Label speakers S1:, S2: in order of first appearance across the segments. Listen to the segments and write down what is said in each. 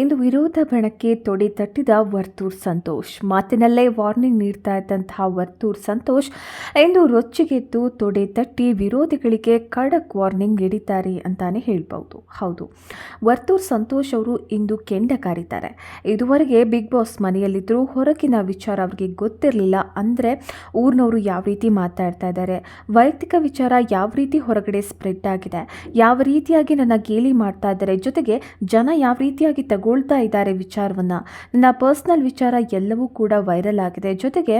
S1: ಇಂದು ವಿರೋಧ ಬಣಕ್ಕೆ ತೊಡೆ ತಟ್ಟಿದ ವರ್ತೂರ್ ಸಂತೋಷ್. ಮಾತಿನಲ್ಲೇ ವಾರ್ನಿಂಗ್ ನೀಡ್ತಾ ಇದ್ದಂತಹ ವರ್ತೂರ್ ಸಂತೋಷ್ ಇಂದು ರೊಚ್ಚಿಗೆದ್ದು ತೊಡೆ ತಟ್ಟಿ ವಿರೋಧಿಗಳಿಗೆ ಖಡಕ್ ವಾರ್ನಿಂಗ್ ನೀಡಿದ್ದಾರೆ ಅಂತಾನೆ ಹೇಳ್ಬೋದು ಹೌದು, ವರ್ತೂರ್ ಸಂತೋಷ್ ಅವರು ಇಂದು ಕೆಂಡ ಕಾರಿದ್ದಾರೆ ಇದುವರೆಗೆ ಬಿಗ್ ಬಾಸ್ ಮನೆಯಲ್ಲಿದ್ದರೂ ಹೊರಗಿನ ವಿಚಾರ ಅವ್ರಿಗೆ ಗೊತ್ತಿರಲಿಲ್ಲ ಅಂದರೆ ಊರಿನವರು ಯಾವ ರೀತಿ ಮಾತಾಡ್ತಾ ಇದ್ದಾರೆ, ವೈಯಕ್ತಿಕ ವಿಚಾರ ಯಾವ ರೀತಿ ಹೊರಗಡೆ ಸ್ಪ್ರೆಡ್ ಆಗಿದೆ, ಯಾವ ರೀತಿಯಾಗಿ ನನ್ನ ಗೇಲಿ ಮಾಡ್ತಾ ಇದ್ದಾರೆ, ಜೊತೆಗೆ ಜನ ಯಾವ ರೀತಿಯಾಗಿ ತಗೊಳ್ತಾ ಇದ್ದಾರೆ ವಿಚಾರವನ್ನು. ನನ್ನ ಪರ್ಸ್ನಲ್ ವಿಚಾರ ಎಲ್ಲವೂ ಕೂಡ ವೈರಲ್ ಆಗಿದೆ. ಜೊತೆಗೆ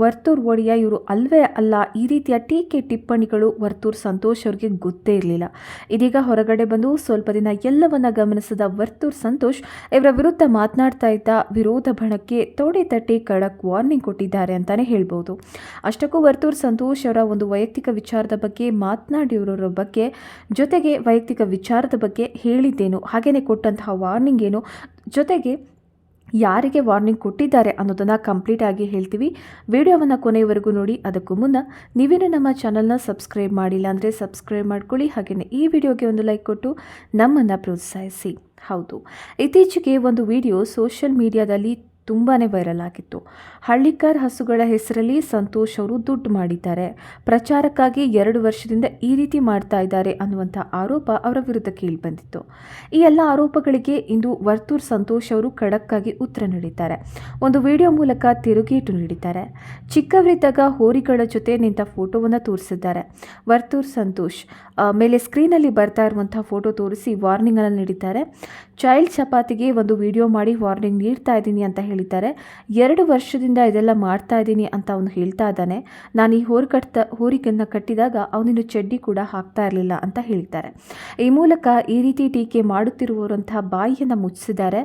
S1: ವರ್ತೂರ್ ಒಡೆಯ ಇವರು ಅಲ್ವೇ ಅಲ್ಲ, ಈ ರೀತಿಯ ಟೀಕೆ ಟಿಪ್ಪಣಿಗಳು ವರ್ತೂರ್ ಸಂತೋಷ್ ಅವರಿಗೆ ಗೊತ್ತೇ ಇರಲಿಲ್ಲ. ಇದೀಗ ಹೊರಗಡೆ ಬಂದು ಸ್ವಲ್ಪ ದಿನ ಎಲ್ಲವನ್ನ ಗಮನಿಸಿದ ವರ್ತೂರ್ ಸಂತೋಷ್ ಇವರ ವಿರುದ್ಧ ಮಾತನಾಡ್ತಾ ಇದ್ದ ವಿರೋಧ ಬಣಕ್ಕೆ ತೋಡೆ ತಟ್ಟಿ ಕಡಕ್ ವಾರ್ನಿಂಗ್ ಕೊಟ್ಟಿದ್ದಾರೆ ಅಂತಾನೆ ಹೇಳ್ಬೋದು. ಅಷ್ಟಕ್ಕೂ ವರ್ತೂರ್ ಸಂತೋಷ್ ಅವರ ಒಂದು ವೈಯಕ್ತಿಕ ವಿಚಾರದ ಬಗ್ಗೆ ಮಾತನಾಡಿರೋರ ಬಗ್ಗೆ ಜೊತೆಗೆ ವೈಯಕ್ತಿಕ ವಿಚಾರದ ಬಗ್ಗೆ ಹೇಳಿದ್ದೇನು. ಹಾಗೆಯೇ ಕೊಟ್ಟಂತಹ ವಾರ್ನಿಂಗ್ ಏನು? ಜೊತೆಗೆ ಯಾರಿಗೆ ವಾರ್ನಿಂಗ್ ಕೊಟ್ಟಿದ್ದಾರೆ ಅನ್ನೋದನ್ನು ಕಂಪ್ಲೀಟ್ ಆಗಿ ಹೇಳ್ತೀವಿ. ವಿಡಿಯೋವನ್ನು ಕೊನೆಯವರೆಗೂ ನೋಡಿ, ಅದಕ್ಕೂ ಮುನ್ನ ನೀವೇನು ನಮ್ಮ ಚಾನಲ್ನ ಸಬ್ಸ್ಕ್ರೈಬ್ ಮಾಡಿಲ್ಲ ಅಂದರೆ ಸಬ್ಸ್ಕ್ರೈಬ್ ಮಾಡ್ಕೊಳ್ಳಿ. ಹಾಗೆಯೇ ಈ ವಿಡಿಯೋಗೆ ಒಂದು ಲೈಕ್ ಕೊಟ್ಟು ನಮ್ಮನ್ನು ಪ್ರೋತ್ಸಾಹಿಸಿ. ಹೌದು. ಇತ್ತೀಚೆಗೆ ಒಂದು ವಿಡಿಯೋ ಸೋಷಿಯಲ್ ಮೀಡಿಯಾದಲ್ಲಿ ತುಂಬಾ ವೈರಲ್ ಆಗಿತ್ತು. ಹಳ್ಳಿಕಾರ್ ಹಸುಗಳ ಹೆಸರಲ್ಲಿ ಸಂತೋಷ್ ಅವರು ದುಡ್ಡು ಮಾಡಿದ್ದಾರೆ. ಪ್ರಚಾರಕ್ಕಾಗಿ ಎರಡು ವರ್ಷದಿಂದ ಈ ರೀತಿ ಮಾಡ್ತಾ ಇದ್ದಾರೆ ಅನ್ನುವಂಥ ಆರೋಪ ಅವರ ವಿರುದ್ಧ ಕೇಳಿಬಂದಿತ್ತು ಈ ಎಲ್ಲ ಆರೋಪಗಳಿಗೆ ಇಂದು ವರ್ತೂರ್ ಸಂತೋಷ್ ಅವರು ಖಡಕ್ಕಾಗಿ ಉತ್ತರ ನೀಡಿದ್ದಾರೆ. ಒಂದು ವಿಡಿಯೋ ಮೂಲಕ ತಿರುಗೇಟು ನೀಡಿದ್ದಾರೆ. ಚಿಕ್ಕವರಿದ್ದಾಗ ಹೋರಿಗಳ ಜೊತೆ ನಿಂತ ಫೋಟೋವನ್ನು ತೋರಿಸಿದ್ದಾರೆ. ವರ್ತೂರ್ ಸಂತೋಷ್ ಮೇಲೆ ಸ್ಕ್ರೀನಲ್ಲಿ ಬರ್ತಾ ಇರುವಂತಹ ಫೋಟೋ ತೋರಿಸಿ ವಾರ್ನಿಂಗ್ ಅನ್ನು ನೀಡಿದ್ದಾರೆ. ಚೈಲ್ಡ್ ಚಪಾತಿಗೆ ಒಂದು ವಿಡಿಯೋ ಮಾಡಿ ವಾರ್ನಿಂಗ್ ನೀಡ್ತಾ ಇದ್ದೀನಿ ಅಂತ ಹೇಳಿದ್ದಾರೆ. ಎರಡು ವರ್ಷದಿಂದ ಇದೆಲ್ಲ ಮಾಡ್ತಾ ಇದ್ದೀನಿ ಅಂತ ಅವನು ಹೇಳ್ತಾ ಇದ್ದಾನೆ. ನಾನು ಈ ಹೋರಿ ಕಟ್ತ ಹೋರಿಕನ್ನು ಕಟ್ಟಿದಾಗ ಅವನಿನ್ನು ಚಡ್ಡಿ ಕೂಡ ಹಾಕ್ತಾ ಇರಲಿಲ್ಲ ಅಂತ ಹೇಳಿದ್ದಾರೆ. ಈ ಮೂಲಕ ಈ ರೀತಿ ಟೀಕೆ ಮಾಡುತ್ತಿರುವವರಂತಹ ಬಾಯಿಯನ್ನು ಮುಚ್ಚಿಸಿದ್ದಾರೆ.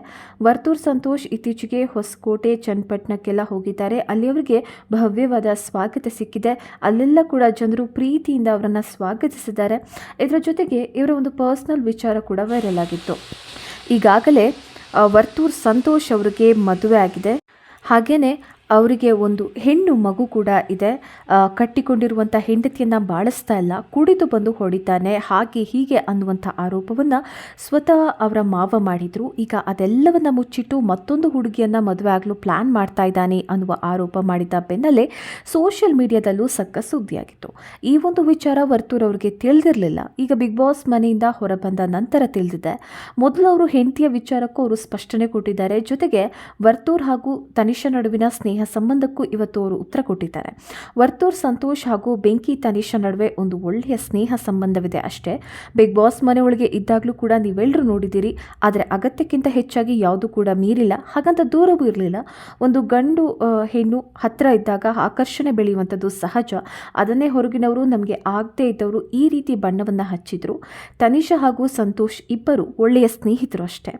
S1: ವರ್ತೂರ್ ಸಂತೋಷ್ ಇತ್ತೀಚೆಗೆ ಹೊಸಕೋಟೆ, ಚನ್ನಪಟ್ಟಣಕ್ಕೆಲ್ಲ ಹೋಗಿದ್ದಾರೆ. ಅಲ್ಲಿ ಅವರಿಗೆ ಭವ್ಯವಾದ ಸ್ವಾಗತ ಸಿಕ್ಕಿದೆ. ಅಲ್ಲೆಲ್ಲ ಕೂಡ ಜನರು ಪ್ರೀತಿಯಿಂದ ಅವರನ್ನು ಸ್ವಾಗತಿಸಿದ್ದಾರೆ. ಇದರ ಜೊತೆಗೆ ಇವರ ಒಂದು ಪರ್ಸ್ನಲ್ ವಿಚಾರ ಕೂಡ ವೈರಲ್ ಆಗಿತ್ತು. ಈಗಾಗಲೇ ವರ್ತೂರ್ ಸಂತೋಷ್ ಅವರಿಗೆ ಮದುವೆ ಆಗಿದೆ. ಹಾಗೆಯೇ ಅವರಿಗೆ ಒಂದು ಹೆಣ್ಣು ಮಗು ಕೂಡ ಇದೆ. ಕಟ್ಟಿಕೊಂಡಿರುವಂಥ ಹೆಂಡತಿಯನ್ನು ಬಾಳಿಸ್ತಾ ಇಲ್ಲ. ಕುಡಿದು ಬಂದು ಹೊಡಿತಾನೆ. ಹಾಗೆ ಹೀಗೆ ಅನ್ನುವಂಥ ಆರೋಪವನ್ನು ಸ್ವತಃ ಅವರ ಮಾವ ಮಾಡಿದರು. ಈಗ ಅದೆಲ್ಲವನ್ನ ಮುಚ್ಚಿಟ್ಟು ಮತ್ತೊಂದು ಹುಡುಗಿಯನ್ನು ಮದುವೆ ಆಗಲು ಪ್ಲ್ಯಾನ್ ಮಾಡ್ತಾ ಇದ್ದಾನೆ ಅನ್ನುವ ಆರೋಪ ಮಾಡಿದ ಬೆನ್ನಲ್ಲೇ ಸೋಷಿಯಲ್ ಮೀಡಿಯಾದಲ್ಲೂ ಸಕ್ಕ ಸುದ್ದಿಯಾಗಿತ್ತು ಈ ಒಂದು ವಿಚಾರ ವರ್ತೂರ್ ಅವರಿಗೆ ತಿಳಿದಿರಲಿಲ್ಲ. ಈಗ ಬಿಗ್ ಬಾಸ್ ಮನೆಯಿಂದ ಹೊರಬಂದ ನಂತರ ತಿಳಿದಿದೆ. ಮೊದಲು ಅವರು ಹೆಂಡತಿಯ ವಿಚಾರಕ್ಕೂ ಅವರು ಸ್ಪಷ್ಟನೆ ಕೊಟ್ಟಿದ್ದಾರೆ. ಜೊತೆಗೆ ವರ್ತೂರ್ ಹಾಗೂ ತನಿಷಾ ನಡುವಿನ ಸ್ನೇಹ ಸಂಬಂಧಕ್ಕೂ ಇವತ್ತು ಅವರು ಉತ್ತರ ಕೊಟ್ಟಿದ್ದಾರೆ. ವರ್ತೂರ್, ಸಂತೋಷ್ ಹಾಗೂ ಬೆಂಕಿ ತನಿಷಾ ನಡುವೆ ಒಂದು ಒಳ್ಳೆಯ ಸ್ನೇಹ ಸಂಬಂಧವಿದೆ ಅಷ್ಟೇ. ಬಿಗ್ ಬಾಸ್ ಮನೆಯೊಳಗೆ ಇದ್ದಾಗಲೂ ಕೂಡ ನೀವೆಲ್ಲರೂ ನೋಡಿದ್ದೀರಿ. ಆದರೆ ಅಗತ್ಯಕ್ಕಿಂತ ಹೆಚ್ಚಾಗಿ ಯಾವುದು ಕೂಡ ಮೀರಿಲ್ಲ. ಹಾಗಂತ ದೂರವೂ ಇರಲಿಲ್ಲ. ಒಂದು ಗಂಡು ಹೆಣ್ಣು ಹತ್ತಿರ ಇದ್ದಾಗ ಆಕರ್ಷಣೆ ಬೆಳೆಯುವಂಥದ್ದು ಸಹಜ. ಅದನ್ನೇ ಹೊರಗಿನವರು ನಮಗೆ ಆಗದೇ ಇದ್ದವರು ಈ ರೀತಿ ಬಣ್ಣವನ್ನು ಹಚ್ಚಿದ್ರು. ತನಿಷಾ ಹಾಗೂ ಸಂತೋಷ್ ಇಬ್ಬರು ಒಳ್ಳೆಯ ಸ್ನೇಹಿತರು ಅಷ್ಟೇ.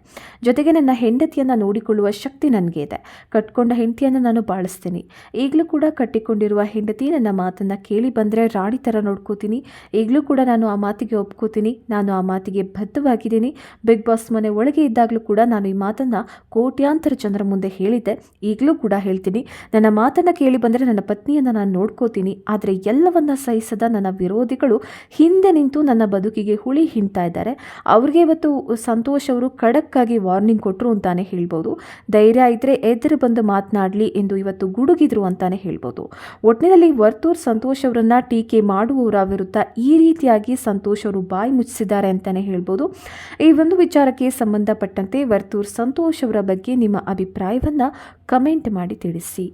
S1: ಜೊತೆಗೆ ನನ್ನ ಹೆಂಡತಿಯನ್ನು ನೋಡಿಕೊಳ್ಳುವ ಶಕ್ತಿ ನನಗೆ ಇದೆ. ಕಟ್ಕೊಂಡ ಹೆಂಡತಿಯನ್ನು ನಾನು ಬಾಳಿಸ್ತೀನಿ. ಈಗಲೂ ಕೂಡ ಕಟ್ಟಿಕೊಂಡಿರುವ ಹೆಂಡತಿ ನನ್ನ ಮಾತನ್ನು ಕೇಳಿ ಬಂದರೆ ರಾಣಿ ಥರ ನೋಡ್ಕೋತೀನಿ. ಈಗಲೂ ಕೂಡ ನಾನು ಆ ಮಾತಿಗೆ ಒಪ್ಕೋತೀನಿ. ನಾನು ಆ ಮಾತಿಗೆ ಬದ್ಧವಾಗಿದ್ದೀನಿ. ಬಿಗ್ ಬಾಸ್ ಮನೆ ಒಳಗೆ ಇದ್ದಾಗಲೂ ಕೂಡ ನಾನು ಈ ಮಾತನ್ನು ಕೋಟ್ಯಾಂತರ ಜನರ ಮುಂದೆ ಹೇಳಿದ್ದೆ. ಈಗಲೂ ಕೂಡ ಹೇಳ್ತೀನಿ. ನನ್ನ ಮಾತನ್ನು ಕೇಳಿ ಬಂದರೆ ನನ್ನ ಪತ್ನಿಯನ್ನು ನಾನು ನೋಡ್ಕೋತೀನಿ. ಆದರೆ ಎಲ್ಲವನ್ನ ಸಹಿಸದ ನನ್ನ ವಿರೋಧಿಗಳು ಹಿಂದೆ ನಿಂತು ನನ್ನ ಬದುಕಿಗೆ ಹುಳಿ ಹಿಂತಾ ಇದ್ದಾರೆ. ಅವ್ರಿಗೆ ಇವತ್ತು ಸಂತೋಷ್ ಅವರು ಖಡಕ್ಕಾಗಿ ವಾರ್ನಿಂಗ್ ಕೊಟ್ಟರು ಅಂತಾನೆ ಹೇಳ್ಬೋದು. ಧೈರ್ಯ ಇದ್ದರೆ ಎದುರು ಬಂದು ಮಾತನಾಡಲಿ ಎಂದು ಇವತ್ತು ಗುಡುಗಿದ್ರು ಅಂತಾನೆ ಹೇಳ್ಬೋದು. ಒಟ್ಟಿನಲ್ಲಿ ವರ್ತೂರ್ ಸಂತೋಷ್ ಅವರನ್ನ ಟೀಕೆ ಮಾಡುವವರ ವಿರುದ್ಧ ಈ ರೀತಿಯಾಗಿ ಸಂತೋಷ್ ಅವರು ಬಾಯಿ ಮುಚ್ಚಿಸಿದ್ದಾರೆ ಅಂತಾನೆ ಹೇಳ್ಬೋದು. ಈ ಒಂದು ವಿಚಾರಕ್ಕೆ ಸಂಬಂಧಪಟ್ಟಂತೆ ವರ್ತೂರ್ ಸಂತೋಷ್ ಅವರ ಬಗ್ಗೆ ನಿಮ್ಮ ಅಭಿಪ್ರಾಯವನ್ನು ಕಮೆಂಟ್ ಮಾಡಿ ತಿಳಿಸಿ.